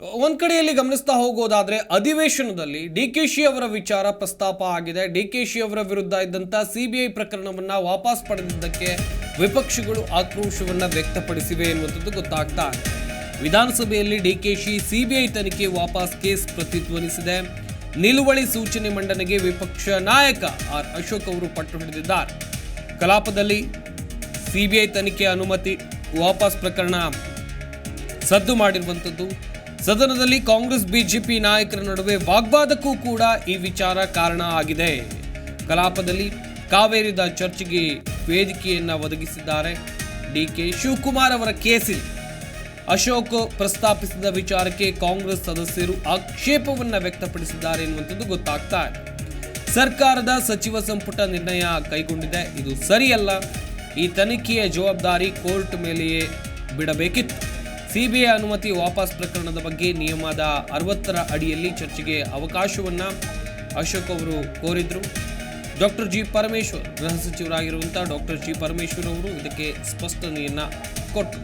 ಒಂದ್ ಕಡೆಯಲ್ಲಿ ಗಮನಿಸ್ತಾ ಹೋಗೋದಾದರೆ ಅಧಿವೇಶನದಲ್ಲಿ ಡಿ ಕೆ ಶಿ ಅವರ ವಿಚಾರ ಪ್ರಸ್ತಾಪ ಆಗಿದೆ. ಡಿ ಕೆ ಶಿ ಅವರ ವಿರುದ್ಧ ಇದ್ದಂತ ಸಿಬಿಐ ಪ್ರಕರಣವನ್ನು ವಾಪಸ್ ಪಡೆದಿದ್ದಕ್ಕೆ ವಿಪಕ್ಷಗಳು ಆಕ್ರೋಶವನ್ನು ವ್ಯಕ್ತಪಡಿಸಿವೆ ಎನ್ನುವಂಥದ್ದು ಗೊತ್ತಾಗ್ತಾ ಇದೆ. ವಿಧಾನಸಭೆಯಲ್ಲಿ ಡಿಕೆಶಿ ಸಿಬಿಐ ತನಿಖೆ ವಾಪಸ್ ಕೇಸ್ ಪ್ರತಿಧ್ವನಿಸಿದೆ. ನಿಲುವಳಿ ಸೂಚನೆ ಮಂಡನೆಗೆ ವಿಪಕ್ಷ ನಾಯಕ ಆರ್ ಅಶೋಕ್ ಅವರು ಪಟ್ಟು ಹಿಡಿದಿದ್ದಾರೆ. ಕಲಾಪದಲ್ಲಿ ಸಿಬಿಐ ತನಿಖೆ ಅನುಮತಿ ವಾಪಸ್ ಪ್ರಕರಣ ಸದ್ದು ಮಾಡಿರುವಂಥದ್ದು ಸದನದಲ್ಲಿ ಕಾಂಗ್ರೆಸ್ ಬಿಜೆಪಿ ನಾಯಕರ ನಡುವೆ ವಾಗ್ವಾದಕ್ಕೂ ಕೂಡ ಈ ವಿಚಾರ ಕಾರಣ ಆಗಿದೆ. ಕಲಾಪದಲ್ಲಿ ಕಾವೇರಿದ ಚರ್ಚೆಗೆ ವೇದಿಕೆಯನ್ನ ಒದಗಿಸಿದ್ದಾರೆ ಡಿ ಕೆ ಶಿವಕುಮಾರ್ ಅವರ ಕೇಸಿൽ ಅಶೋಕ್ ಪ್ರಸ್ತಾಪಿಸಿದ ವಿಚಾರಕ್ಕೆ ಕಾಂಗ್ರೆಸ್ ಸದಸ್ಯರು ಆಕ್ಷೇಪವನ್ನ ವ್ಯಕ್ತಪಡಿಸಿದ್ದಾರೆ ಎನ್ನುವಂಥದ್ದು ಗೊತ್ತಾಗ್ತಾ ಇದೆ. ಸರ್ಕಾರದ ಸಚಿವ ಸಂಪುಟ ನಿರ್ಣಯ ಕೈಗೊಂಡಿದೆ. ಇದು ಸರಿಯಲ್ಲ. ಈ ತನಿಖೆಯ ಜವಾಬ್ದಾರಿ ಕೋರ್ಟ್ ಮೇಲೆಯೇ ಬಿಡಬೇಕಿತ್ತು. ಸಿಬಿಐ ಅನುಮತಿ ವಾಪಸ್ ಪ್ರಕರಣದ ಬಗ್ಗೆ ನಿಯಮದ ಅರವತ್ತರ ಅಡಿಯಲ್ಲಿ ಚರ್ಚೆಗೆ ಅವಕಾಶವನ್ನು ಅಶೋಕ್ ಅವರು ಕೋರಿದ್ರು. ಡಾಕ್ಟರ್ ಜಿ ಪರಮೇಶ್ವರ್, ಗೃಹ ಸಚಿವರಾಗಿರುವಂಥ ಡಾಕ್ಟರ್ ಜಿ ಪರಮೇಶ್ವರ್ ಅವರು ಇದಕ್ಕೆ ಸ್ಪಷ್ಟನೆಯನ್ನ ಕೊಟ್ಟರು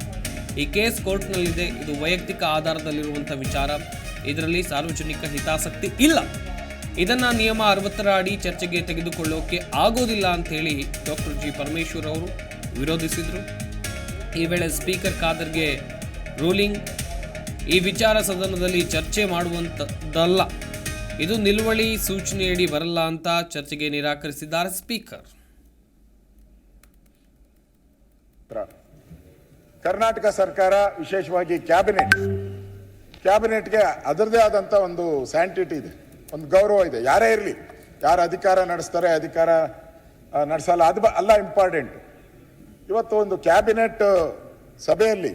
ಈ ಕೇಸ್ ಕೋರ್ಟ್ನಲ್ಲಿದೆ, ಇದು ವೈಯಕ್ತಿಕ ಆಧಾರದಲ್ಲಿರುವಂಥ ವಿಚಾರ. ಇದರಲ್ಲಿ ಸಾರ್ವಜನಿಕ ಹಿತಾಸಕ್ತಿ ಇಲ್ಲ. ಇದನ್ನ ನಿಯಮ ಅರವತ್ತರ ಅಡಿ ಚರ್ಚೆಗೆ ತೆಗೆದುಕೊಳ್ಳೋಕೆ ಆಗೋದಿಲ್ಲ ಅಂತ ಹೇಳಿ ಡಾಕ್ಟರ್ ಜಿ ಪರಮೇಶ್ವರ್ ಅವರು ವಿರೋಧಿಸಿದರು. ಈ ವೇಳೆ ಸ್ಪೀಕರ್ ಖಾದರ್ಗೆ ರೂಲಿಂಗ್ ಈ ವಿಚಾರ ಸದನದಲ್ಲಿ ಚರ್ಚೆ ಮಾಡುವಂಥದ್ದಲ್ಲ. ಇದು ನಿಲುವಳಿ ಸೂಚನೆಯಡಿ ಬರಲ್ಲ ಅಂತ ಚರ್ಚೆಗೆ ನಿರಾಕರಿಸಿದ್ದಾರೆ ಸ್ಪೀಕರ್. ಕರ್ನಾಟಕ ಸರ್ಕಾರ ವಿಶೇಷವಾಗಿ ಕ್ಯಾಬಿನೆಟ್, ಕ್ಯಾಬಿನೆಟ್ಗೆ ಅದರದೇ ಆದಂಥ ಒಂದು ಸ್ಯಾಂಟಿಟಿ ಇದೆ, ಒಂದು ಗೌರವ ಇದೆ. ಯಾರೇ ಇರಲಿ, ಯಾರು ಅಧಿಕಾರ ನಡೆಸ್ತಾರೆ, ಅಧಿಕಾರ ನಡೆಸಲ್ಲ. ಅದು ಅಲ್ಲ ಇಂಪಾರ್ಟೆಂಟ್ ಇವತ್ತು ಒಂದು ಕ್ಯಾಬಿನೆಟ್ ಸಭೆಯಲ್ಲಿ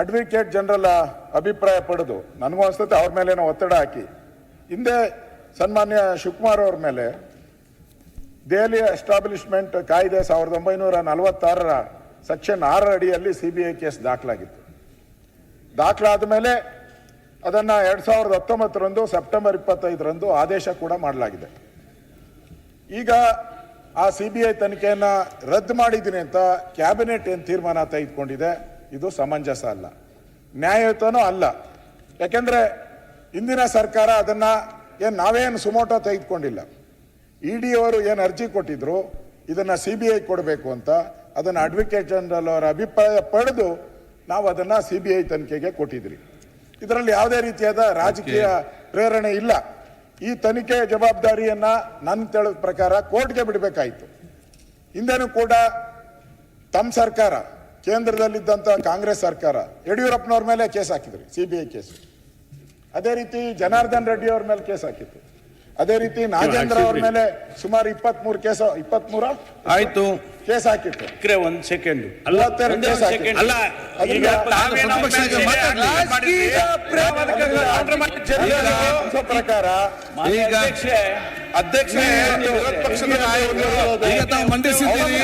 ಅಡ್ವೊಕೇಟ್ ಜನರಲ್ ಅಭಿಪ್ರಾಯ ಪಡೆದು ನನಗೂ ಅನಿಸ್ತದೆ ಅವ್ರ ಮೇಲೇನೋ ಒತ್ತಡ ಹಾಕಿ. ಹಿಂದೆ ಸನ್ಮಾನ್ಯ ಶಿವಕುಮಾರ್ ಅವ್ರ ಮೇಲೆ ದೆಹಲಿ ಎಸ್ಟಾಬ್ಲಿಷ್ಮೆಂಟ್ ಕಾಯ್ದೆ ಸಾವಿರದ ಒಂಬೈನೂರ ನಲವತ್ತಾರರ ಸೆಕ್ಷನ್ ಆರರ ಅಡಿಯಲ್ಲಿ ಸಿ ಬಿ ಐ ಕೇಸ್ ದಾಖಲಾಗಿತ್ತು. ದಾಖಲಾದ ಮೇಲೆ ಅದನ್ನು ಎರಡು ಸಾವಿರದ ಹತ್ತೊಂಬತ್ತರಂದು, ಸೆಪ್ಟೆಂಬರ್ ಇಪ್ಪತ್ತೈದರಂದು ಆದೇಶ ಕೂಡ ಮಾಡಲಾಗಿದೆ. ಈಗ ಆ ಸಿ ಬಿ ಐ ತನಿಖೆಯನ್ನು ರದ್ದು ಮಾಡಿದ್ದೀನಿ ಅಂತ ಕ್ಯಾಬಿನೆಟ್ ಏನು ತೀರ್ಮಾನ ತೆಗೆದುಕೊಂಡಿದೆ? ಇದು ಸಮಂಜಸ ಅಲ್ಲ. ನ್ಯಾಯಯುತನೂ ಅಲ್ಲ. ಯಾಕೆಂದರೆ ಇಂದಿನ ಸರ್ಕಾರ ಅದನ್ನು ಏನು ನಾವೇನು ಸುಮೋಟೋ ತೆಗೆದುಕೊಂಡಿಲ್ಲ. ಇ ಡಿ ಅವರು ಏನು ಅರ್ಜಿ ಕೊಟ್ಟಿದ್ರು ಇದನ್ನು ಸಿ ಬಿ ಐ ಕೊಡಬೇಕು ಅಂತ ಅದನ್ನು ಅಡ್ವೊಕೇಟ್ ಜನರಲ್ ಅವರ ಅಭಿಪ್ರಾಯ ಪಡೆದು ನಾವು ಅದನ್ನು ಸಿ ಬಿ ಐ ತನಿಖೆಗೆ ಕೊಟ್ಟಿದ್ರಿ. ಇದರಲ್ಲಿ ಯಾವುದೇ ರೀತಿಯಾದ ರಾಜಕೀಯ ಪ್ರೇರಣೆ ಇಲ್ಲ. ಈ ತನಿಖೆಯ ಜವಾಬ್ದಾರಿಯನ್ನು ನನ್ನ ತಿಳಿದ ಪ್ರಕಾರ ಕೋರ್ಟ್ಗೆ ಬಿಡಬೇಕಾಯಿತು. ಹಿಂದೆನೂ ಕೂಡ ತಮ್ಮ ಸರ್ಕಾರ ಕೇಂದ್ರದಲ್ಲಿದ್ದಂಥ ಕಾಂಗ್ರೆಸ್ ಸರ್ಕಾರ ಯಡಿಯೂರಪ್ಪನವ್ರ ಮೇಲೆ ಕೇಸ್ ಹಾಕಿದ್ರಿ ಸಿ ಬಿ ಐ ಕೇಸು. ಅದೇ ರೀತಿ ಜನಾರ್ದನ್ ರೆಡ್ಡಿ ಅವ್ರ ಮೇಲೆ ಕೇಸ್ ಹಾಕಿತ್ತು. ಅದೇ ರೀತಿ ನಾಗೇಂದ್ರ ಅವರ ಮೇಲೆ ಸುಮಾರು ಇಪ್ಪತ್ಮೂರು ಕೇಸ್ ಇಪ್ಪತ್ಮೂರ? ಆಯ್ತು. ಕೇಸ್ ಹಾಕಿತ್ತು. ಕ್ರೆ ಒಂದ್ ಸೆಕೆಂಡ್ ಮೂವತ್ತೆರಡು ಒಂದೇ ಕೇಸ್ ಒಂದ್ ಹಾಕಿತ್ತು ಅಲ್ಲ ಈಗ ಮಾತಾಡ್ಲಿ. ಪ್ರಕಾರ ಈಗ ಅಧ್ಯಕ್ಷೆ, ಅಧ್ಯಕ್ಷ ವಿರೋಧ ಪಕ್ಷದ ನಾಯಕರು ಈಗ ತಾವು ಮಂಡಿಸಿದ್ದೀರಿ.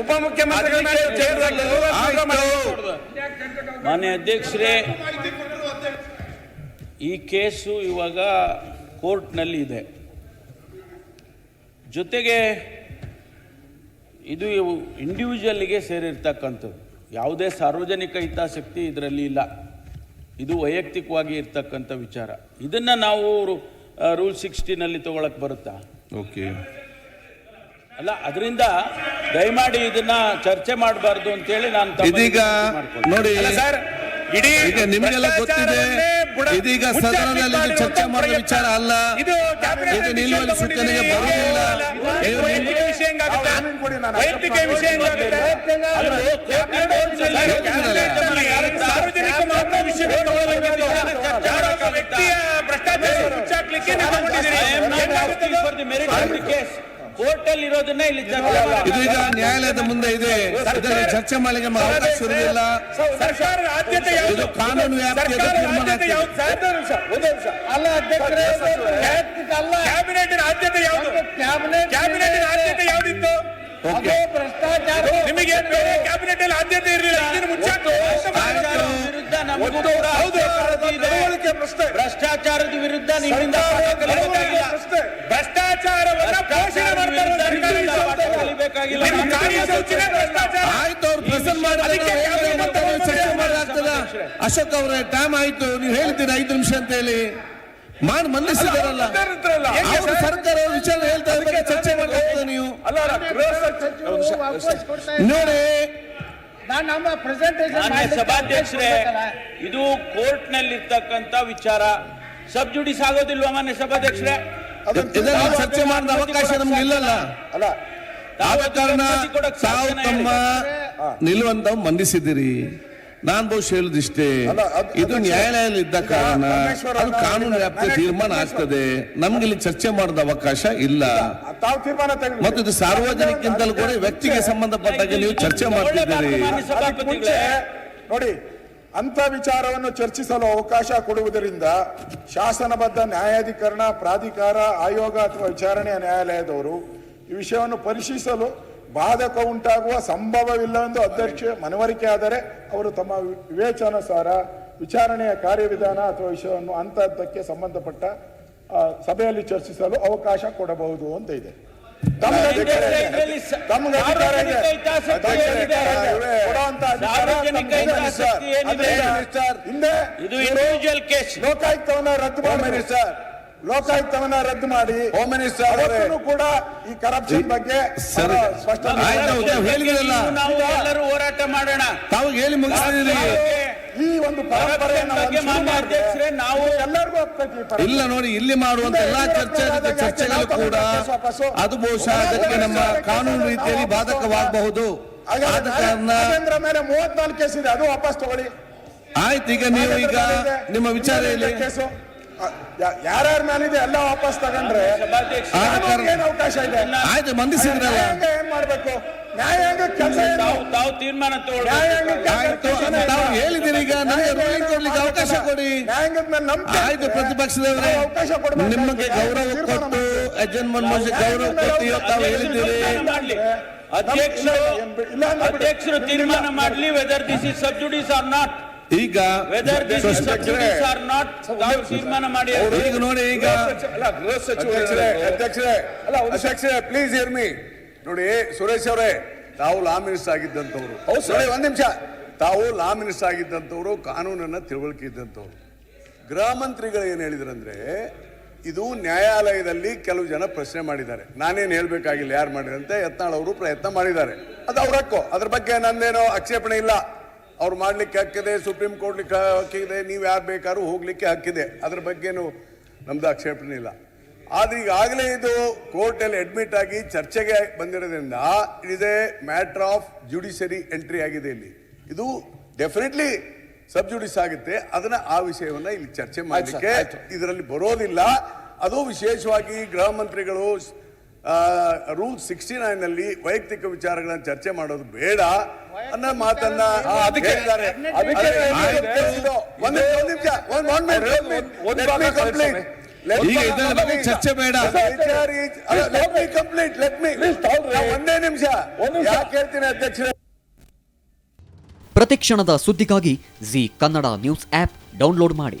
ಉಪಮುಖ್ಯಮಂತ್ರಿಗಳ. ಮಾನ್ಯ ಅಧ್ಯಕ್ಷರೇ ಈ ಕೇಸು ಇವಾಗ ಕೋರ್ಟ್ನಲ್ಲಿ ಇದೆ. ಜೊತೆಗೆ ಇದು ಇಂಡಿವಿಜುವಲ್ಗೆ ಸೇರಿರ್ತಕ್ಕಂಥದ್ದು. ಯಾವುದೇ ಸಾರ್ವಜನಿಕ ಹಿತಾಸಕ್ತಿ ಇದರಲ್ಲಿ ಇಲ್ಲ. ಇದು ವೈಯಕ್ತಿಕವಾಗಿ ಇರ್ತಕ್ಕಂಥ ವಿಚಾರ. ಇದನ್ನು ನಾವು ರೂಲ್ ಸಿಕ್ಸ್ಟಿನಲ್ಲಿ ತಗೊಳಕ್ ಬರುತ್ತಾ? ಓಕೆ ಅಲ್ಲ ಅದರಿಂದ ದಯಮಾಡಿ ಇದನ್ನ ಚರ್ಚೆ ಮಾಡಬಾರ್ದು ಅಂತೇಳಿ ನಾನು ಇದೀಗ ನೋಡಿ ಸರ್ ಇಡೀ ನಿಮಗೆಲ್ಲ ಗೊತ್ತಿದೆ ಇದೀಗ ಸದನದಲ್ಲಿ ಇದು ಚರ್ಚೆ ಮಾಡುವ ವಿಚಾರ ಅಲ್ಲ ಇದು ನಿಲುವಳಿ ಸೂಚನೆಗೆ ಬರುವುದಿಲ್ಲ ವೈಯಕ್ತಿಕ ವಿಷಯ ಸಾರ್ವಜನಿಕ ಮಾತ್ರ ವಿಷಯ ವ್ಯಕ್ತಿಯ ಭ್ರಷ್ಟಾಚಾರ ಮುಚ್ಚಾಕ್ಲಿಕ್ಕೆ ನೀವು ತಗೊಂಡಿದ್ದೀರಿ. ಹೆಂಗಾಗುತ್ತೆ ಅದು? ಕೋರ್ಟ್ ಅಲ್ಲಿ ಇರೋದನ್ನ ಇಲ್ಲಿ ಇದು ಈಗ ನ್ಯಾಯಾಲಯದ ಮುಂದೆ ಇದೆ. ಇದರಲ್ಲಿ ಚರ್ಚೆ ಮಾಡಲಿಕ್ಕೆ ಅವಕಾಶ ಇರುವುದಿಲ್ಲ ಸರ್ಕಾರದ ಆದ್ಯತೆ ಯಾವುದು? ಇದು ಕಾನೂನು ವ್ಯಾಪ್ತಿಯ ಅಲ್ಲ ಒಂದೇ ನಿಮಿಷ. ಕ್ಯಾಬಿನೆಟಿನ ಆದ್ಯತೆ ಯಾವುದು? ಕ್ಯಾಬಿನೆಟ್ ಆದ್ಯತೆ ಯಾವುದಿತ್ತು? ನಿಮಗೆ ಬೇರೆ ಕ್ಯಾಬಿನೆಟ್ ಅಲ್ಲಿ ಆದ್ಯತೆ ಇರಲಿಲ್ಲ. ಇದನ್ನು ಮುಚ್ಚಾಕು ಭ್ರಷ್ಟಾಚಾರದ ವಿರುದ್ಧ ನಮಗೂ ಭ್ರಷ್ಟಾಚಾರದ ವಿರುದ್ಧ ನಿಮ್ಮಿಂದ. ಭ್ರಷ್ಟಾಚಾರವನ್ನ ಭ್ರಷ್ಟಾಚಾರ. ಆಯ್ತು ಅವ್ರು ಪ್ರೆಸೆಂಟ್ ಮಾಡಲಾಗ್ತದ ಅಶೋಕ್ ಅವರ ಟೈಮ್ ಆಯ್ತು. ನೀವು ಹೇಳ್ತೀರಿ ಐದು ನಿಮಿಷ ಅಂತ ಹೇಳಿ ಮಾಡಿ ಮಂಡಿಸಿದಾರಲ್ಲ ಅಲ್ಲ, ಅವ್ರು ಇರ್ತಾರಲ್ಲ. ಹೆಂಗೆ ಅವರು ಸರ್? ಸರ್ಕಾರ ಅವ್ರ ವಿಚಾರ ಹೇಳ್ತಾ ಇದ್ದಾರೆ ಅದಕ್ಕೆ ಚರ್ಚೆ ನಾನು ಮಾಡಲಾಗ್ತದೆ ನೀವು ಅಲ್ಲ ಅಲ್ಲ ಗೃಹ ಸಚಿವ- ನೋಡಿ. ನಾನು ನಮ್ಮ ಪ್ರೆಸೆಂಟೇಷನ್ ಮಾನ್ಯ ಸಭಾಧ್ಯಕ್ಷರೇ ಇದು ಕೋರ್ಟ್ನಲ್ಲಿ ಇರ್ತಕ್ಕಂತ ವಿಚಾರ. ಸಬ್ ಜುಡಿಸ್ ಆಗೋದಿಲ್ವಾ ಮಾನ್ಯ ಸಭಾಧ್ಯಕ್ಷರೇ? ಚರ್ಚೆ ಮಾಡಿದ ಅವಕಾಶ ನಮ್ಗೆ ಇಲ್ಲಲ್ಲ. ಅಲ್ಲ ಯಾವ ಕಾರಣ ಅನುಮತಿ ಕೊಡಕ್ಕೆ ತಾವು ತಮ್ಮ ನಿಲ್ಲುವಂತ ಮಂಡಿಸಿದಿರಿ ನಾನ್ ಬಹುಶಃ ಹೇಳುದಿಷ್ಟೇ ಅಲ್ಲ, ಇದು ನ್ಯಾಯಾಲಯದಲ್ಲಿ ಇದ್ದ ಕಾರಣ ಅದು ಕಾನೂನು ವ್ಯಾಪ್ತಿ ತೀರ್ಮಾನ ಆಗ್ತದೆ. ನಮ್ಗೆ ಇಲ್ಲಿ ಚರ್ಚೆ ಮಾಡದ ಅವಕಾಶ ಇಲ್ಲ. ತಾವು ತೀರ್ಮಾನ ತೆಗೆದು ಮತ್ತು ಇದು ಸಾರ್ವಜನಿಕಿಂತಲೂ ಕೂಡ ವ್ಯಕ್ತಿಗೆ ಸಂಬಂಧಪಟ್ಟಾಗ ನೀವು ಚರ್ಚೆ ಮಾಡ್ತಿದ್ದೀರಿ. ನೋಡಿ ಅಂತ ವಿಚಾರವನ್ನು ಚರ್ಚಿಸಲು ಅವಕಾಶ ಕೊಡುವುದರಿಂದ ಶಾಸನಬದ್ಧ ನ್ಯಾಯಾಧಿಕರಣ ಪ್ರಾಧಿಕಾರ ಆಯೋಗ ಅಥವಾ ವಿಚಾರಣೆಯ ನ್ಯಾಯಾಲಯದವರು ಈ ವಿಷಯವನ್ನು ಪರಿಶೀಲಿಸಲು ಬಾಧಕ ಉಂಟಾಗುವ ಸಂಭವವಿಲ್ಲವೆಂದು ಅಧ್ಯಕ್ಷ ಮನವರಿಕೆ ಆದರೆ ಅವರು ತಮ್ಮ ವಿವೇಚನಾನುಸಾರ ವಿಚಾರಣೆಯ ಕಾರ್ಯವಿಧಾನ ಅಥವಾ ವಿಷಯವನ್ನು ಅಂತಹದ್ದಕ್ಕೆ ಸಂಬಂಧಪಟ್ಟ ಆ, ಸಭೆಯಲ್ಲಿ ಚರ್ಚಿಸಲು ಅವಕಾಶ ಕೊಡಬಹುದು ಅಂತ ಇದೆ. ಲೋಕಾಯುಕ್ತವನ್ನ ರದ್ದು ಮಾಡಿ ಸರ್ ಲೋಕಾಯುಕ್ತವನ್ನ ರದ್ದು ಮಾಡಿ. ಹೋಮ್ ಮಿನಿಸ್ಟರ್ ಕೂಡ ಈ ಕರಪ್ಷನ್ ಬಗ್ಗೆ ಎಲ್ಲರೂ ಹೋರಾಟ ಮಾಡೋಣ. ತಾವು ಹೇಳಿ ಮುಗಿಸಿದ್ರಿ ಈ ಒಂದು ಪರಂಪರೆಯನ್ನು ಬಗ್ಗೆ ಮಾನ್ಯ ಅಧ್ಯಕ್ಷರೇ ನಾವು ಎಲ್ಲರಿಗೂ ಇಲ್ಲ ನೋಡಿ ಇಲ್ಲಿ ಮಾಡುವಂತ ಎಲ್ಲಾ ಚರ್ಚೆ ಚರ್ಚೆಗಳು ಕೂಡ ಅದು ಬಹುಶಃ ಅದಕ್ಕೆ ನಮ್ಮ ಕಾನೂನು ರೀತಿಯಲ್ಲಿ ಬಾಧಕವಾಗಬಹುದು. ಹಾಗಾದ್ರೆ ಆದ ಕಾರಣ ಮೇಲೆ ಮೂವತ್ನಾಲ್ಕು ಕೇಸ್ ಇದೆ ಅದು ವಾಪಸ್ ತಗೊಳ್ಳಿ. ಆಯ್ತು ಈಗ ನೀವು ಈಗ ನಿಮ್ಮ ವಿಚಾರ ಕೇಸು. ಯಾರ್ಯಾರ ಇದೆ ಎಲ್ಲ ವಾಪಸ್ ತಗೊಂಡ್ರೆ ಏನು ಅವಕಾಶ ಇದೆ? ಆಯ್ತು ಏನ್ ಮಾಡ್ಬೇಕು? ನ್ಯಾಯಾಂಗ ಕೆಲಸ ತಾವು ತೀರ್ಮಾನ ತಾವು ಹೇಳಿದಿರಿ ಈಗ ನನಗೆ ರೂಲಿಂಗ್ ಕೊಡ್ಲಿಕ್ಕೆ ಅವಕಾಶ ಕೊಡಿ. ಆಯ್ತು ಪ್ರತಿಪಕ್ಷದವರೇ ಅವಕಾಶ ಕೊಡ್ಬೇಕು. ನಿಮಗೆ ಗೌರವ ಕೊಟ್ಟು. ಅಜ್ಜನ್ ಮನ್ಮೋಹನ್ ಗೌರವ ಕೊಟ್ಟು ತಾವು ಹೇಳಿದ್ದೀರಿ. ಮಾಡ್ಲಿ. ಅಧ್ಯಕ್ಷರು ಇಲ್ಲ ಅಧ್ಯಕ್ಷರು ತೀರ್ಮಾನ ಮಾಡ್ಲಿ whether this is sub judice or not ಈಗ ತೀರ್ಮಾನ ಮಾಡಿ ಈಗ ನೋಡಿ ಈಗ ಅಲ್ಲ ಗೃಹ ಸಚಿವ ಅಧ್ಯಕ್ಷರೇ ಅಲ್ಲ ಅಧ್ಯಕ್ಷರೇ ಪ್ಲೀಸ್ ಹಿಯರ್ ಮೀ ನೋಡಿ ಸುರೇಶ್ ಅವರೇ ತಾವು ಲಾ ಮಿನಿಸ್ಟರ್ ಆಗಿದ್ದಂಥವ್ರು. ನೋಡಿ ಒಂದ್ ನಿಮಿಷ. ತಾವು ಲಾ ಮಿನಿಸ್ಟರ್ ಆಗಿದ್ದಂಥವ್ರು ಕಾನೂನನ್ನ ತಿಳುವಳಿಕೆ ಇದ್ದಂಥವ್ರು. ಗೃಹ ಮಂತ್ರಿಗಳು ಏನು ಹೇಳಿದ್ರಂದ್ರೆ ಇದು ನ್ಯಾಯಾಲಯದಲ್ಲಿ ಕೆಲವು ಜನ ಪ್ರಶ್ನೆ ಮಾಡಿದ್ದಾರೆ. ನಾನೇನು ಹೇಳ್ಬೇಕಾಗಿಲ್ಲ ಯಾರು ಮಾಡಿದ್ರಂತೆ ಯತ್ನಾಳ್ ಅವರು ಪ್ರಯತ್ನ ಮಾಡಿದ್ದಾರೆ. ಅದು ಅವ್ರ ಹಕ್ಕು. ಅದ್ರ ಬಗ್ಗೆ ನಂದೇನೋ ಆಕ್ಷೇಪಣೆ ಇಲ್ಲ. ಅವ್ರು ಮಾಡ್ಲಿಕ್ಕೆ ಹಕ್ಕಿದೆ ಸುಪ್ರೀಂ ಕೋರ್ಟ್ಲಿಕ್ಕೆ ಹಕ್ಕಿದೆ ನೀವು ಯಾರು ಬೇಕಾದ್ರೂ ಹೋಗ್ಲಿಕ್ಕೆ ಹಕ್ಕಿದೆ. ಅದ್ರ ಬಗ್ಗೆನೂ ನಮ್ದು ಆಕ್ಷೇಪಣೆ ಇಲ್ಲ. ಆದ್ರೆ ಈಗಾಗಲೇ ಇದು ಕೋರ್ಟಲ್ಲಿ ಅಡ್ಮಿಟ್ ಆಗಿ ಚರ್ಚೆಗೆ ಬಂದಿರೋದ್ರಿಂದ it is a matter of judiciary entry ಆಗಿದೆ ಇಲ್ಲಿ. ಇದು ಡೆಫಿನೆಟ್ಲಿ ಸಬ್ ಜುಡಿಸ್ ಆಗುತ್ತೆ. ಅದನ್ನ ಆ ವಿಷಯವನ್ನ ಇಲ್ಲಿ ಚರ್ಚೆ ಮಾಡಲಿಕ್ಕೆ ಇದರಲ್ಲಿ ಬರೋದಿಲ್ಲ. ಅದು ವಿಶೇಷವಾಗಿ ಗೃಹ ಮಂತ್ರಿಗಳು ರೂಲ್ ಸಿಕ್ಸ್ಟಿ ನೈನ್ನಲ್ಲಿ ವೈಯಕ್ತಿಕ ವಿಚಾರಗಳನ್ನ ಚರ್ಚೆ ಮಾಡೋದು ಬೇಡ. ಅನ್ನೋ ಮಾತನ್ನ ಚರ್ಚೆ ಬೇಡ. ಕಂಪ್ಲೀಟ್ ಲೆಟ್ ಮೀ ಒಂದೇ ನಿಮಿಷ ಯಾಕೆ ಹೇಳ್ತೀನಿ ಅಧ್ಯಕ್ಷರೇ? ಪ್ರತಿಕ್ಷಣದ ಸುದ್ದಿಗಾಗಿ Zee Kannada news app download ಮಾಡಿ.